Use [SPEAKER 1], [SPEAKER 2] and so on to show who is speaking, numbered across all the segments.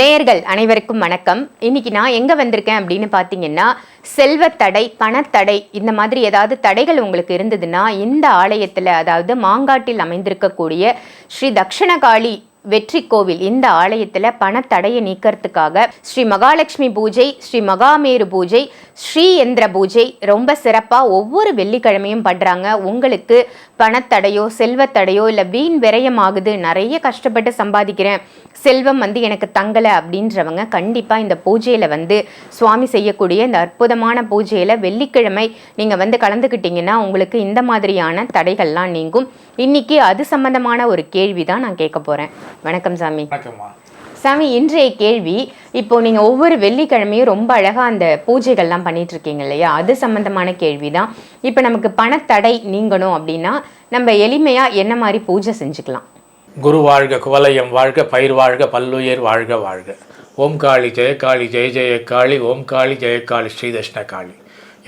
[SPEAKER 1] நேயர்கள் அனைவருக்கும் வணக்கம். இன்னைக்கு நான் எங்க வந்திருக்கேன் அப்படின்னு பார்த்தீங்கன்னா செல்வத்தடை பணத்தடை இந்த மாதிரி ஏதாவது தடைகள் உங்களுக்கு இருந்ததுன்னா இந்த ஆலயத்தில் அதாவது மாங்காட்டில் அமைந்திருக்கக்கூடிய ஸ்ரீ தக்ஷணகாளி வெற்றி கோவில் இந்த ஆலயத்தில் பணத்தடையை நீக்கிறதுக்காக ஸ்ரீ மகாலட்சுமி பூஜை ஸ்ரீ மகாமேரு பூஜை ஸ்ரீ எந்திர பூஜை ரொம்ப சிறப்பாக ஒவ்வொரு வெள்ளிக்கிழமையும் பண்ணுறாங்க உங்களுக்கு பணத்தடையோ செல்வத்தடையோ இல்லை வீண் விரயம் ஆகுது நிறைய கஷ்டப்பட்டு சம்பாதிக்கிறேன் செல்வம் வந்து எனக்கு தங்கலை அப்படின்றவங்க கண்டிப்பாக இந்த பூஜையில் வந்து சுவாமி செய்யக்கூடிய இந்த அற்புதமான பூஜையில் வெள்ளிக்கிழமை நீங்கள் வந்து கலந்துக்கிட்டீங்கன்னா உங்களுக்கு இந்த மாதிரியான தடைகள்லாம் நீங்கும். இன்னைக்கு அது சம்பந்தமான ஒரு கேள்வி தான் நான் கேட்க போகிறேன் வணக்கம் சாமி. சாமி இன்றைய கேள்வி இப்போ நீங்க ஒவ்வொரு வெள்ளிக்கிழமையும் ரொம்ப அழகா அந்த பூஜைகள்லாம் பண்ணிட்டு இருக்கீங்க இல்லையா? அது சம்பந்தமான கேள்வி தான். இப்போ நமக்கு பணத்தடை நீங்கணும் அப்படின்னா நம்ம எளிமையா என்ன மாதிரி பூஜை செஞ்சுக்கலாம்?
[SPEAKER 2] குரு வாழ்க குவலயம் வாழ்க பயிர் வாழ்க பல்லுயிர் வாழ்க வாழ்க. ஓம் காளி ஜெயகாளி ஜெய ஜெயகாளி ஓம் காளி ஜெயகாளி ஸ்ரீ தட்சிணகாளி.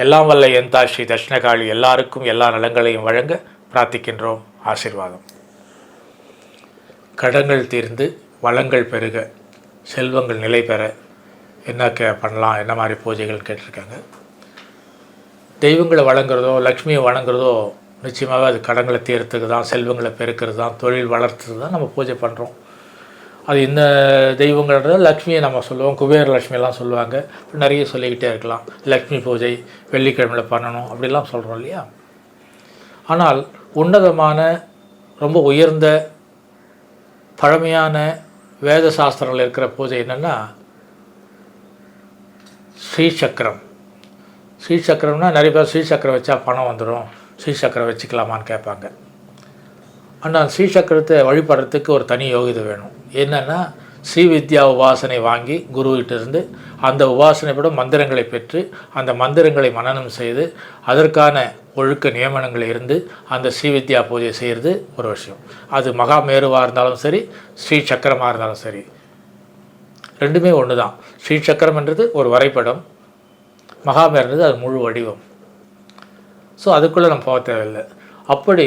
[SPEAKER 2] எல்லாம் வல்ல எந்தா ஸ்ரீ தட்சிணகாளி. எல்லாருக்கும் எல்லா நலங்களையும் வழங்க பிரார்த்திக்கின்றோம். ஆசீர்வாதம். கடன்கள் தீர்ந்து வளங்கள் பெருக செல்வங்கள் நிலை பெற என்ன கே பண்ணலாம் என்ன மாதிரி பூஜைகள் கேட்டிருக்காங்க. தெய்வங்களை வழங்குறதோ லக்ஷ்மியை வணங்குறதோ நிச்சயமாகவே அது கடங்களை தீர்த்துக்கு தான் செல்வங்களை பெருக்கிறது தான் தொழில் வளர்த்துறது தான் நம்ம பூஜை பண்ணுறோம் அது இந்த தெய்வங்கள்ன்றது லக்ஷ்மியை நம்ம சொல்லுவோம் குபேர லக்ஷ்மியெல்லாம் சொல்லுவாங்க. நிறைய சொல்லிக்கிட்டே இருக்கலாம். லக்ஷ்மி பூஜை வெள்ளிக்கிழமையில் பண்ணணும் அப்படிலாம் சொல்கிறோம் இல்லையா? ஆனால் உன்னதமான ரொம்ப உயர்ந்த பழமையான வேத சாஸ்திரங்கள் இருக்கிற பூஜை என்னென்னா ஸ்ரீசக்கரம். ஸ்ரீசக்கரம்னா நிறைய பேர் ஸ்ரீசக்கரம் வச்சா பணம் வந்துடும் ஸ்ரீசக்கரம் வச்சுக்கலாமான்னு கேட்பாங்க. ஆனால் ஸ்ரீசக்கரத்தை வழிபடுறதுக்கு ஒரு தனி யோகிதை வேணும். என்னென்னா ஸ்ரீவித்யா உபாசனை வாங்கி குருவிட்டிருந்து அந்த உபாசனைப்படும் மந்திரங்களை பெற்று அந்த மந்திரங்களை மனனம் செய்து அதற்கான ஒழுக்க நியமனங்கள் இருந்து அந்த ஸ்ரீவித்யா பூஜை செய்கிறது ஒரு விஷயம். அது மகாமேருவாக இருந்தாலும் சரி ஸ்ரீ சக்கரமாக இருந்தாலும் சரி. ரெண்டுமே ஒன்று தான் ஸ்ரீ சக்கரம்ன்றது ஒரு வரைபடம் மகாமேருன்றது அது முழு வடிவம். ஸோ அதுக்குள்ளே நம்ம போக தேவையில்லை. அப்படி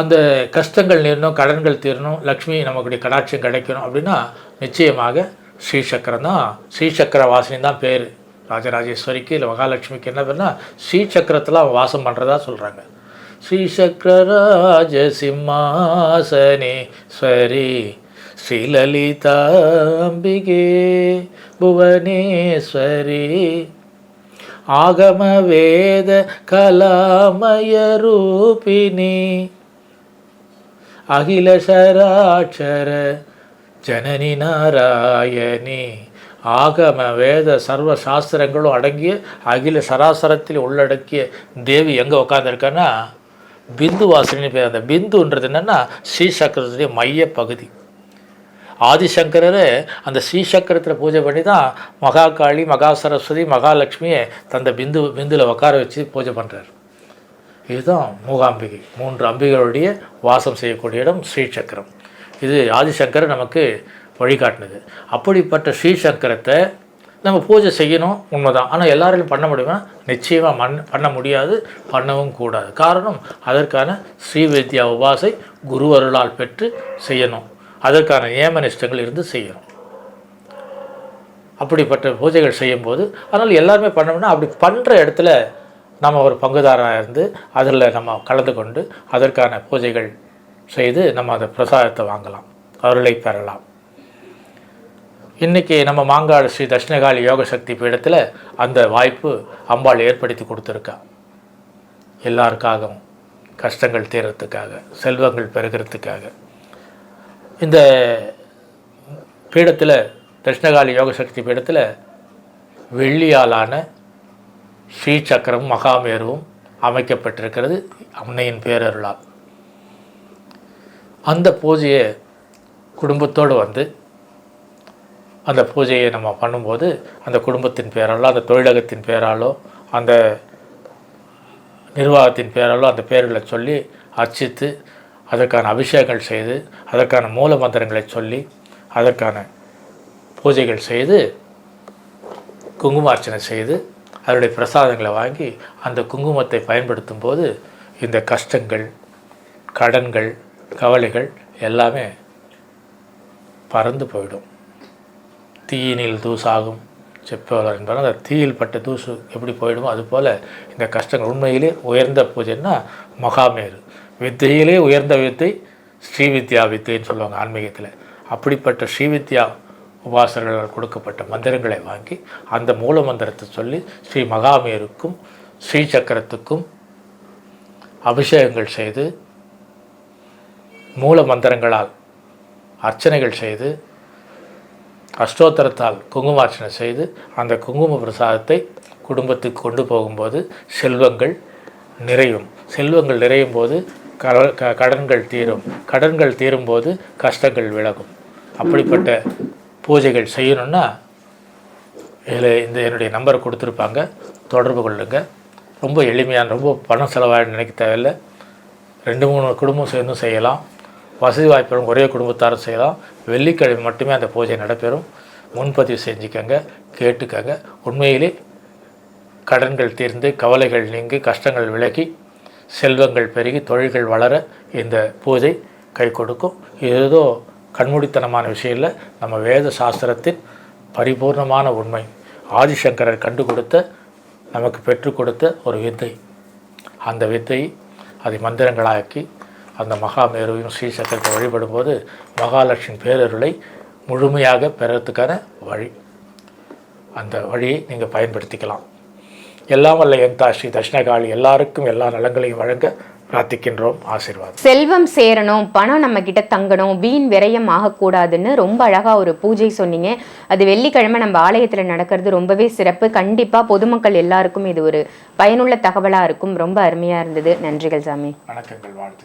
[SPEAKER 2] அந்த கஷ்டங்கள் நேரணும் கடன்கள் தீரணும் லக்ஷ்மி நமக்குடைய கடாட்சியம் கிடைக்கணும் அப்படின்னா நிச்சயமாக ஸ்ரீசக்கரம் தான் ஸ்ரீசக்கர வாசினி தான் பேர். ராஜராஜேஸ்வரிக்கு இல்லை மகாலட்சுமிக்கு என்ன பேர்னா ஸ்ரீசக்கரத்தில் அவன் வாசம் பண்ணுறதா சொல்கிறாங்க ஸ்ரீசக்கரராஜ சிம்மாசனேஸ்வரி ஸ்ரீலலிதாம்பிகே புவனேஸ்வரி ஆகம வேத கலாமய ரூபிணி அகில சராட்சர ஜனனி நாராயணி. ஆகம வேத சர்வ சாஸ்திரங்களும் அடங்கிய அகில சராசரத்தில் உள்ளடக்கிய தேவி எங்கே உட்காந்துருக்கான்னா பிந்து வாசனின்னு பேர். அந்த பிந்துன்றது என்னென்னா ஸ்ரீசக்கரத்துடைய மைய பகுதி ஆதிசங்கரர் அந்த ஸ்ரீசக்கரத்தில் பூஜை பண்ணி தான் மகாகாளி மகா சரஸ்வதி மகாலட்சுமியை தந்த பிந்து பிந்துவில் உட்கார வச்சு பூஜை பண்ணுறார் இதுதான் மூகாம்பிகை. மூன்று அம்பிகளுடைய வாசம் செய்யக்கூடிய இடம் ஸ்ரீசக்கரம். இது ஆதிசங்கர் நமக்கு வழிகாட்டினது. அப்படிப்பட்ட ஸ்ரீசங்கரத்தை நம்ம பூஜை செய்யணும் உண்மைதான். ஆனால் எல்லாராலையும் பண்ண முடியுமா? நிச்சயமாக மண் பண்ண முடியாது பண்ணவும் கூடாது. காரணம் அதற்கான ஸ்ரீவித்யா உபாசை குருவருளால் பெற்று செய்யணும். அதற்கான நியமனிஷ்டங்கள் இருந்து செய்யணும். அப்படிப்பட்ட பூஜைகள் செய்யும்போது அதனால் எல்லாருமே பண்ணோம்னா அப்படி பண்ணுற இடத்துல நம்ம ஒரு பங்குதாரராக இருந்து அதில் நம்ம கலந்து கொண்டு அதற்கான பூஜைகள் செய்து நம்ம அதை பிரசாதத்தை வாங்கலாம் அருளை பெறலாம். இன்றைக்கி நம்ம மாங்காடு ஸ்ரீ தட்சிணகாளி யோக சக்தி பீடத்தில் அந்த வாய்ப்பு அம்பாள் ஏற்படுத்தி கொடுத்துருக்கா. எல்லாருக்காகவும் கஷ்டங்கள் தீரத்துக்காக செல்வங்கள் பெருகிறதுக்காக. இந்த பீடத்தில் தட்சிணகாளி யோக சக்தி பீடத்தில் வெள்ளியாலான ஸ்ரீ சக்கரமும் மகாமேருவும் அமைக்கப்பட்டிருக்கிறது. அன்னையின் பேரருளால். அந்த பூஜையை குடும்பத்தோடு வந்து அந்த பூஜையை நம்ம பண்ணும்போது அந்த குடும்பத்தின் பேராலோ அந்த தொழிலகத்தின் பேராலோ அந்த நிர்வாகத்தின் பேராலோ அந்த பேர்களை சொல்லி அர்ச்சித்து அதற்கான அபிஷேகங்கள் செய்து அதற்கான மூல மந்திரங்களை சொல்லி அதற்கான பூஜைகள் செய்து குங்குமார்ச்சனை செய்து அதனுடைய பிரசாதங்களை வாங்கி அந்த குங்குமத்தை பயன்படுத்தும் போது இந்த கஷ்டங்கள் கடன்கள் கவலைகள் எல்லாமே பறந்து போயிடும். தீயினில் தூசாகும் செப்பவர் என்பவர். அந்த தீயில் பட்ட தூசு எப்படி போயிடுமோ அதுபோல் இந்த கஷ்டங்கள் உண்மையிலே உயர்ந்த பூஜைன்னா மகாமேரு. வித்தையிலே உயர்ந்த வித்தை ஸ்ரீவித்யா வித்தைன்னு சொல்லுவாங்க ஆன்மீகத்தில். அப்படிப்பட்ட ஸ்ரீவித்யா உபாசகர்களால் கொடுக்கப்பட்ட மந்திரங்களை வாங்கி அந்த மூல மந்திரத்தை சொல்லி ஸ்ரீ மகாமேருக்கும் ஸ்ரீ சக்கரத்துக்கும் அபிஷேகங்கள் செய்து மூல மந்திரங்களால் அர்ச்சனைகள் செய்து அஷ்டோத்தரத்தால் குங்குமார்ச்சனை செய்து அந்த குங்கும பிரசாதத்தை குடும்பத்துக்கு கொண்டு போகும்போது செல்வங்கள் நிறையும். செல்வங்கள் நிறையும் போது க- கடன்கள் தீரும். கடன்கள் தீரும்போது கஷ்டங்கள் விலகும். அப்படிப்பட்ட பூஜைகள் செய்யணும்னா இதில் இந்த என்னுடைய நம்பர் கொடுத்துருப்பாங்க. தொடர்பு கொள்ளுங்க. ரொம்ப எளிமையான ரொம்ப பணம் செலவாக நினைக்க தேவையில்லை. ரெண்டு மூணு குடும்பம் சேர்ந்தும் செய்யலாம். வசதி வாய்ப்புகளும் ஒரே குடும்பத்தாரும் செய்யலாம். வெள்ளிக்கிழமை மட்டுமே அந்த பூஜை நடைபெறும். முன்பதிவு செஞ்சுக்கங்க கேட்டுக்கங்க. உண்மையிலே கடன்கள் தீர்ந்து கவலைகள் நீங்கி கஷ்டங்கள் விலகி செல்வங்கள் பெருகி தொழில்கள் வளர இந்த பூஜை கை கொடுக்கும். ஏதோ கண்மூடித்தனமான விஷயம் இல்லை நம்ம வேத சாஸ்திரத்தின் பரிபூர்ணமான உண்மை. ஆதிசங்கரர் கண்டு கொடுத்த நமக்கு பெற்றுக் கொடுத்த ஒரு வித்தை. அந்த வித்தை அதை மந்திரங்களாக்கி அந்த மகாமேருவையும் ஸ்ரீசக்கரத்தை வழிபடும்போது மகாலட்சுமி பேரருளை முழுமையாக பெறத்துக்கான வழி. அந்த வழியை நீங்கள் பயன்படுத்திக்கலாம். எல்லாம் வல்ல எந்தா ஸ்ரீ தட்சிணகாளி எல்லாருக்கும் எல்லா நலங்களையும் வழங்க பிரார்த்திக்கின்றோம். ஆசீர்வாதம்.
[SPEAKER 1] செல்வம் சேரணும் பணம் நம்ம கிட்ட தங்கணும் வீண் விரயம் ஆகக்கூடாதுன்னு ரொம்ப அழகா ஒரு பூஜை சொன்னீங்க. அது வெள்ளிக்கிழமை நம்ம ஆலயத்துல நடக்கிறது ரொம்பவே சிறப்பு. கண்டிப்பா பொதுமக்கள் எல்லாருக்கும் இது ஒரு பயனுள்ள தகவலா இருக்கும். ரொம்ப அருமையா இருந்தது. நன்றிகள் சாமி.
[SPEAKER 2] வணக்கங்கள் வாழ்த்து